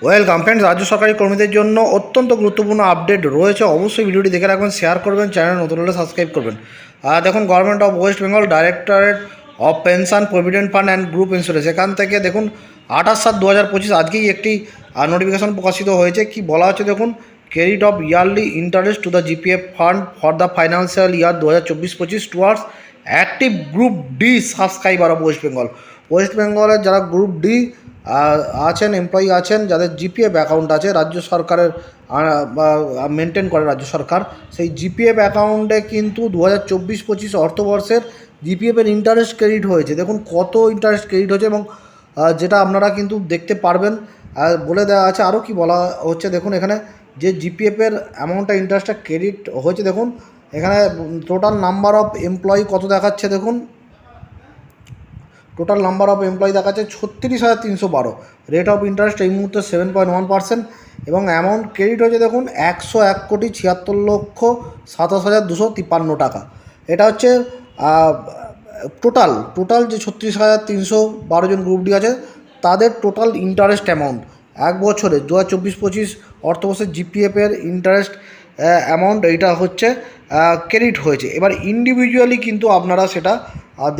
Welcome friends রাজ্য সরকারি কর্মীদের জন্য অত্যন্ত গুরুত্বপূর্ণ আপডেট রয়েছে। অবশ্যই ভিডিওটি দেখে রাখবেন শেয়ার করবেন চ্যানেল নতুন হলে সাবস্ক্রাইব করবেন। আর দেখুন government of West Bengal directorate of pension provident fund and group insurance এখান থেকে দেখুন, আঠাশ সাত দু হাজার পঁচিশ আজকেই একটি নোটিফিকেশন প্রকাশিত হয়েছে। কি বলা হচ্ছে দেখুন credit of yearly interest to the GPF fund for the financial year দু হাজার চব্বিশ পঁচিশ towards active group D subscriber of West Bengal West বেঙ্গলের যারা গ্রুপ ডি আছেন এমপ্লয়ি আছেন, যাদের জিপিএফ অ্যাকাউন্ট আছে, রাজ্য সরকারের মেনটেন করে রাজ্য সরকার। সেই জিপিএফ অ্যাকাউন্টে কিন্তু দু হাজার চব্বিশ পঁচিশ অর্থবর্ষের জিপিএফের ইন্টারেস্ট ক্রেডিট হয়েছে। দেখুন কত ইন্টারেস্ট ক্রেডিট হয়েছে এবং যেটা আপনারা কিন্তু দেখতে পারবেন। বলে দেওয়া আছে, আরও কি বলা হচ্ছে, দেখুন এখানে যে জিপিএফের অ্যামাউন্টটা ইন্টারেস্টটা ক্রেডিট হয়েছে, দেখুন। এখানে টোটাল নাম্বার অফ এমপ্লয়ি কত দেখাচ্ছে, দেখুন। টোটাল নাম্বার অফ এমপ্লয়ি দেখাচ্ছে ছত্রিশ হাজার তিনশো বারো। রেট অফ ইন্টারেস্ট এই মুহূর্তে সেভেন পয়েন্ট ওয়ান পার্সেন্ট এবং অ্যামাউন্ট ক্রেডিট হয়েছে দেখুন একশো এক কোটি ছিয়াত্তর লক্ষ সাতাশ হাজার দুশো তিপ্পান্ন টাকা। এটা হচ্ছে টোটাল টোটাল যে ছত্রিশ হাজার তিনশো বারো জন গ্রুপ ডি আছে, তাদের টোটাল ইন্টারেস্ট অ্যামাউন্ট এক বছরে দু হাজার চব্বিশ পঁচিশ অর্থবর্ষের জিপিএফের ইন্টারেস্ট অ্যামাউন্ট এইটা হচ্ছে ক্রেডিট হয়েছে। এবার ইন্ডিভিজুয়ালি কিন্তু আপনারা সেটা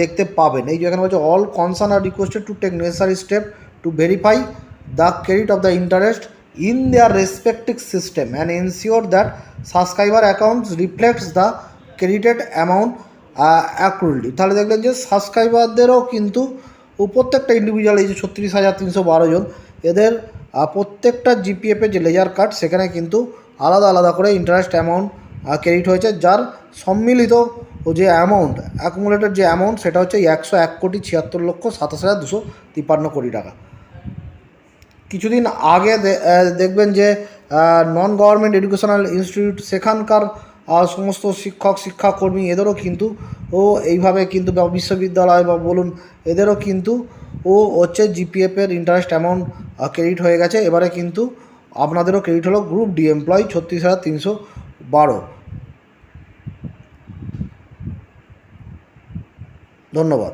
দেখতে পাবেন। এই যে এখানে বলছে all concern are requested to take necessary step to verify the credit of the interest in their respective system and ensure that subscriber accounts reflects the credited amount accurately তাহলে দেখলেন যে সাবস্ক্রাইবারদেরও কিন্তু প্রত্যেকটা ইন্ডিভিজুয়াল এই যে ছত্রিশ হাজার তিনশো বারো জন, এদের প্রত্যেকটা জিপিএফের যে লেজার কার্ড সেখানে কিন্তু আলাদা আলাদা করে ইন্টারেস্ট অ্যামাউন্ট ক্রেডিট হয়েছে, যার সম্মিলিত ও যে অ্যামাউন্ট অ্যাকুমুলেটেড যে অ্যামাউন্ট সেটা হচ্ছে একশো এক কোটি ছিয়াত্তর লক্ষ সাতাশ হাজার দুশো তিপ্পান্ন কোটি টাকা। কিছুদিন আগে দেখবেন যে নন গভর্নমেন্ট এডুকেশনাল ইনস্টিটিউট সেখানকার সমস্ত শিক্ষক, শিক্ষাকর্মী এদেরও কিন্তু, ও এইভাবে কিন্তু বিশ্ববিদ্যালয় বা বলুন, এদেরও কিন্তু ও হচ্ছে জিপিএফের ইন্টারেস্ট অ্যামাউন্ট ক্রেডিট হয়ে গেছে। এবারে কিন্তু আপনাদেরও ক্রেডিট হলো গ্রুপ ডি এমপ্লয় ছত্রিশ হাজার তিনশো বারো। ধন্যবাদ।